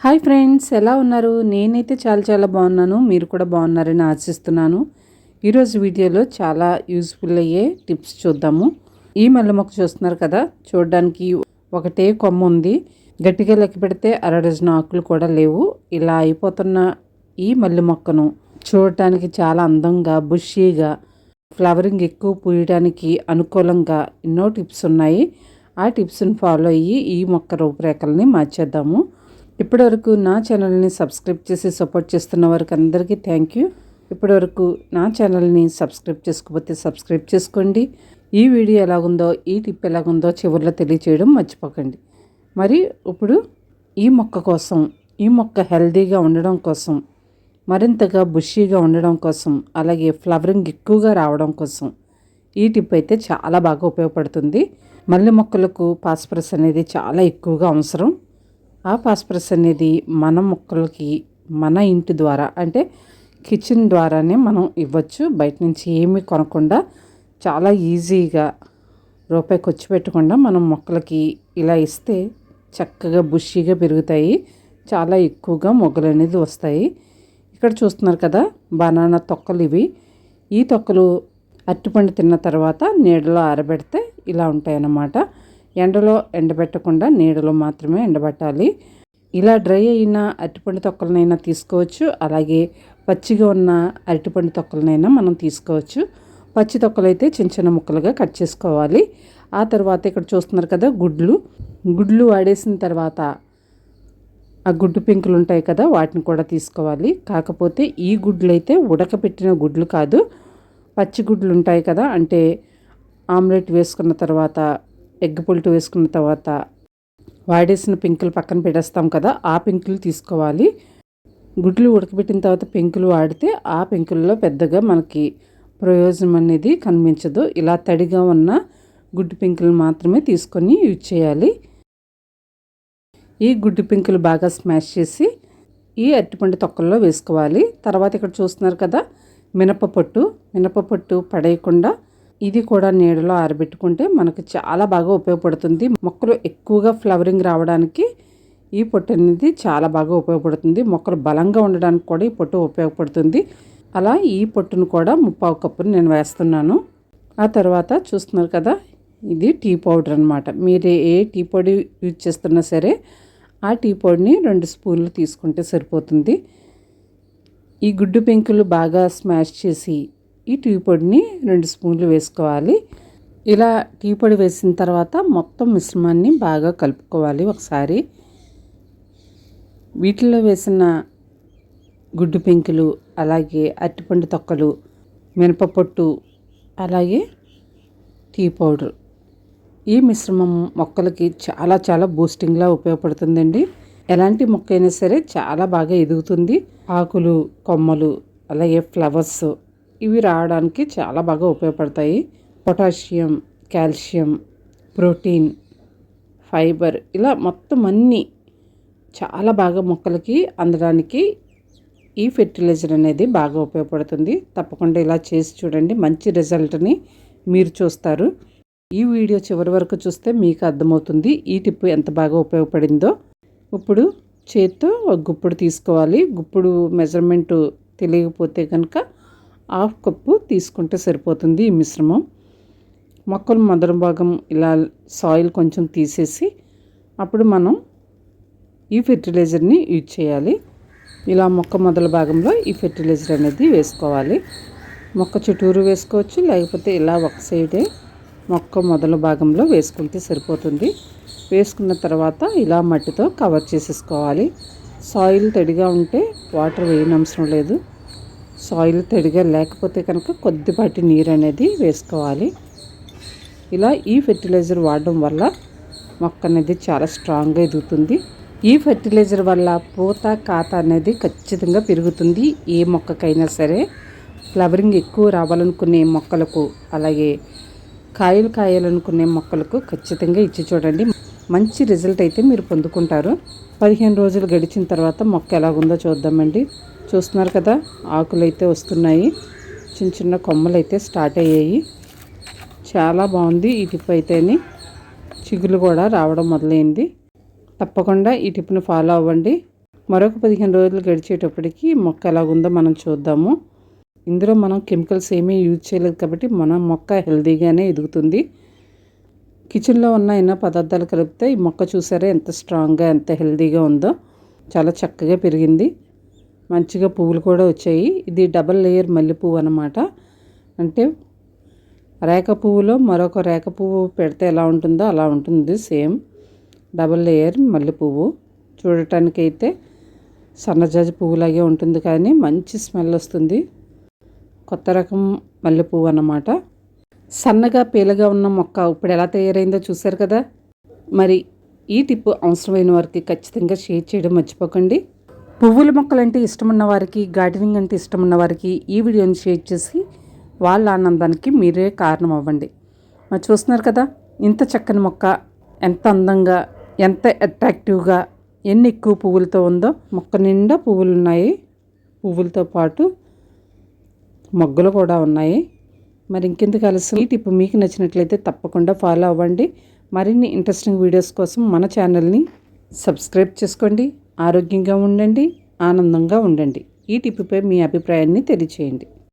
Hi friends ఎలా ఉన్నారు? నేనైతే చాలా చాలా బాగున్నాను. మీరు కూడా బాగున్నారని ఆశిస్తున్నాను. ఈరోజు వీడియోలో చాలా యూస్ఫుల్ అయ్యే టిప్స్ చూద్దాము. ఈ మల్లె మొక్క చూస్తున్నారు కదా? చూడడానికి ఒకటే కొమ్మ ఉంది. గట్టిగా లెక్క పెడితే అర డజన్ ఆకులు కూడా లేవు. ఇలా అయిపోతున్న ఈ మల్లె మొక్కను చూడటానికి చాలా అందంగా బుషీగా ఫ్లవరింగ్ ఎక్కువ పూయడానికి అనుకూలంగా ఎన్నో టిప్స్ ఉన్నాయి. ఆ టిప్స్ని ఫాలో అయ్యి ఈ మొక్క రూపురేఖల్ని మార్చేద్దాము. ఇప్పటివరకు నా ఛానల్ని సబ్స్క్రైబ్ చేసి సపోర్ట్ చేస్తున్న వారికి అందరికీ థ్యాంక్ యూ. ఇప్పటివరకు నా ఛానల్ని సబ్స్క్రైబ్ చేసుకోకపోతే సబ్స్క్రైబ్ చేసుకోండి. ఈ వీడియో ఎలాగుందో ఈ టిప్ ఎలాగుందో చివరిలో తెలియచేయడం మర్చిపోకండి. మరి ఇప్పుడు ఈ మొక్క కోసం ఈ మొక్క హెల్దీగా ఉండడం కోసం మరింతగా బుషీగా ఉండడం కోసం అలాగే ఫ్లవరింగ్ ఎక్కువగా రావడం కోసం ఈ టిప్ అయితే చాలా బాగా ఉపయోగపడుతుంది. మల్లె మొక్కలకు పాస్పరస్ అనేది చాలా ఎక్కువగా అవసరం. ఆ పాస్పరస్ అనేది మన మొక్కలకి మన ఇంటి ద్వారా అంటే కిచెన్ ద్వారానే మనం ఇవ్వచ్చు. బయట నుంచి ఏమీ కొనకుండా చాలా ఈజీగా రూపాయి ఖర్చు పెట్టకుండా మనం మొక్కలకి ఇలా ఇస్తే చక్కగా బుషీగా పెరుగుతాయి. చాలా ఎక్కువగా మొగ్గలు అనేది వస్తాయి. ఇక్కడ చూస్తున్నారు కదా బనానా తొక్కలు ఇవి. ఈ తొక్కలు అరటిపండు తిన్న తర్వాత నీడలో ఆరబెడితే ఇలా ఉంటాయన్నమాట. ఎండలో ఎండబెట్టకుండా నీడలో మాత్రమే ఎండబెట్టాలి. ఇలా డ్రై అయిన అరటిపండు తొక్కలనైనా తీసుకోవచ్చు. అలాగే పచ్చిగా ఉన్న అరటిపండు తొక్కలనైనా మనం తీసుకోవచ్చు. పచ్చి తొక్కలు అయితే చిన్న చిన్న ముక్కలుగా కట్ చేసుకోవాలి. ఆ తర్వాత ఇక్కడ చూస్తున్నారు కదా గుడ్లు. గుడ్లు వాడేసిన తర్వాత ఆ గుడ్డు పెంకులు ఉంటాయి కదా వాటిని కూడా తీసుకోవాలి. కాకపోతే ఈ గుడ్లు అయితే ఉడకపెట్టిన గుడ్లు కాదు. పచ్చి గుడ్లు ఉంటాయి కదా అంటే ఆమ్లెట్ వేసుకున్న తర్వాత ఎగ్ పుల్టు వేసుకున్న తర్వాత వాడేసిన పింకులు పక్కన పెట్టేస్తాం కదా ఆ పెంకులు తీసుకోవాలి. గుడ్లు ఉడకబెట్టిన తర్వాత పెంకులు వాడితే ఆ పెంకుల్లో పెద్దగా మనకి ప్రయోజనం అనేది కనిపించదు. ఇలా తడిగా ఉన్న గుడ్డు పెంకులు మాత్రమే తీసుకొని యూజ్ చేయాలి. ఈ గుడ్డు పెంకులు బాగా స్మాష్ చేసి ఈ అరటిపండు తొక్కల్లో వేసుకోవాలి. తర్వాత ఇక్కడ చూస్తున్నారు కదా మినపపొట్టు మినపపొట్టు పడేయకుండా ఇది కూడా నీడలో ఆరబెట్టుకుంటే మనకు చాలా బాగా ఉపయోగపడుతుంది. మొక్కలు ఎక్కువగా ఫ్లవరింగ్ రావడానికి ఈ పొట్టు అనేది చాలా బాగా ఉపయోగపడుతుంది. మొక్కలు బలంగా ఉండడానికి కూడా ఈ పొట్టు ఉపయోగపడుతుంది. అలా ఈ పొట్టును కూడా ముప్పావు కప్పును నేను వేస్తున్నాను. ఆ తర్వాత చూస్తున్నారు కదా ఇది టీ పౌడర్ అనమాట మీరు ఏ టీ పొడి యూజ్ చేస్తున్నా సరే ఆ టీ పొడిని రెండు స్పూన్లు తీసుకుంటే సరిపోతుంది. ఈ గుడ్డు పెంకులు బాగా స్మాష్ చేసి ఈ టీ పొడిని రెండు స్పూన్లు వేసుకోవాలి. ఇలా టీ పొడి వేసిన తర్వాత మొత్తం మిశ్రమాన్ని బాగా కలుపుకోవాలి ఒకసారి. వీటిలో వేసిన గుడ్డు పెంకులు అలాగే అరటిపండు తొక్కలు మినపపొట్టు అలాగే టీ పౌడర్. ఈ మిశ్రమం మొక్కలకి చాలా చాలా బూస్టింగ్లా ఉపయోగపడుతుందండి. ఎలాంటి మొక్క అయినా సరే చాలా బాగా ఎదుగుతుంది. ఆకులు కొమ్మలు అలాగే ఫ్లవర్స్ ఇవి రావడానికి చాలా బాగా ఉపయోగపడతాయి. పొటాషియం కాల్షియం ప్రోటీన్ ఫైబర్ ఇలా మొత్తం అన్నీ చాలా బాగా మొక్కలకి అందడానికి ఈ ఫెర్టిలైజర్ అనేది బాగా ఉపయోగపడుతుంది. తప్పకుండా ఇలా చేసి చూడండి. మంచి రిజల్ట్ని మీరు చూస్తారు. ఈ వీడియో చివరి వరకు చూస్తే మీకు అర్థమవుతుంది ఈ టిప్ ఎంత బాగా ఉపయోగపడిందో. ఇప్పుడు చేత్తో ఒక గుప్పుడు తీసుకోవాలి. గుప్పుడు మెజర్మెంటు తెలియకపోతే కనుక హాఫ్ కప్పు తీసుకుంటే సరిపోతుంది ఈ మిశ్రమం. మొక్కలు మొదటి భాగం ఇలా సాయిల్ కొంచెం తీసేసి అప్పుడు మనం ఈ ఫెర్టిలైజర్ని యూజ్ చేయాలి. ఇలా మొక్క మొదల భాగంలో ఈ ఫెర్టిలైజర్ అనేది వేసుకోవాలి. మొక్క చుట్టూరు వేసుకోవచ్చు లేకపోతే ఇలా ఒక సైడే మొక్క మొదల భాగంలో వేసుకుంటే సరిపోతుంది. వేసుకున్న తర్వాత ఇలా మట్టితో కవర్ చేసేసుకోవాలి. సాయిల్ తడిగా ఉంటే వాటర్ వేయనవసరం లేదు. సాయిల్ తడిగా లేకపోతే కనుక కొద్దిపాటి నీరు అనేది వేసుకోవాలి. ఇలా ఈ ఫెర్టిలైజర్ వాడడం వల్ల మొక్క అనేది చాలా స్ట్రాంగ్గా ఎదుగుతుంది. ఈ ఫెర్టిలైజర్ వల్ల పూత కాత అనేది ఖచ్చితంగా పెరుగుతుంది. ఏ మొక్కకైనా సరే ఫ్లవరింగ్ ఎక్కువ రావాలనుకునే మొక్కలకు అలాగే కాయలు కాయాలనుకునే మొక్కలకు ఖచ్చితంగా ఇచ్చి చూడండి. మంచి రిజల్ట్ అయితే మీరు పొందుకుంటారు. పదిహేను రోజులు గడిచిన తర్వాత మొక్క ఎలాగుందో చూద్దామండి. చూస్తున్నారు కదా ఆకులు అయితే వస్తున్నాయి. చిన్న చిన్న కొమ్మలు అయితే స్టార్ట్ అయ్యాయి. చాలా బాగుంది ఈ టిప్ అయితేని. చిగులు కూడా రావడం మొదలైంది. తప్పకుండా ఈ టిప్ను ఫాలో అవ్వండి. మరొక పదిహేను రోజులు గడిచేటప్పటికి మొక్క ఎలాగుందో మనం చూద్దాము. ఇందులో మనం కెమికల్స్ ఏమీ యూజ్ చేయలేదు కాబట్టి మన మొక్క హెల్తీగానే ఎదుగుతుంది. కిచెన్లో ఉన్న ఎన్నో పదార్థాలు కలిపితే ఈ మొక్క చూసారా ఎంత స్ట్రాంగ్గా ఎంత హెల్తీగా ఉందో. చాలా చక్కగా పెరిగింది. మంచిగా పువ్వులు కూడా వచ్చాయి. ఇది డబల్ లేయర్ మల్లె పువ్వు అనమాట అంటే రేఖ పువ్వులో మరొక రేఖ పువ్వు పెడితే ఎలా ఉంటుందో అలా ఉంటుంది. సేమ్ డబల్ లేయర్ మల్లె పువ్వు. చూడటానికైతే సన్నజాజి పువ్వులాగే ఉంటుంది కానీ మంచి స్మెల్ వస్తుంది. కొత్త రకం మల్లె పువ్వు అన్నమాట. సన్నగా పీలగా ఉన్న మొక్క ఇప్పుడు ఎలా తయారైందో చూశారు కదా? మరి ఈ టిప్పు అవసరమైన వారికి ఖచ్చితంగా షేర్ చేయడం మర్చిపోకండి. పువ్వుల మొక్కలంటే ఇష్టమున్న వారికి గార్డెనింగ్ అంటే ఇష్టమున్న వారికి ఈ వీడియోని షేర్ చేసి వాళ్ళ ఆనందానికి మీరే కారణం అవ్వండి మరి చూస్తున్నారు కదా ఇంత చక్కని మొక్క ఎంత అందంగా ఎంత అట్రాక్టివ్గా ఎన్ని ఎక్కువ పువ్వులతో ఉందో మొక్క నిండా పువ్వులు ఉన్నాయి. పువ్వులతో పాటు మొగ్గలు కూడా ఉన్నాయి. మరి ఇంకెందుకు ఆలస్యం? ఈ టిప్ మీకు నచ్చినట్లయితే తప్పకుండా ఫాలో అవ్వండి. మరిన్ని ఇంట్రెస్టింగ్ వీడియోస్ కోసం మన ఛానల్ని సబ్స్క్రైబ్ చేసుకోండి. ఆరోగ్యంగా ఉండండి ఆనందంగా ఉండండి. ఈ టిప్పుపై మీ అభిప్రాయాన్ని తెలియచేయండి.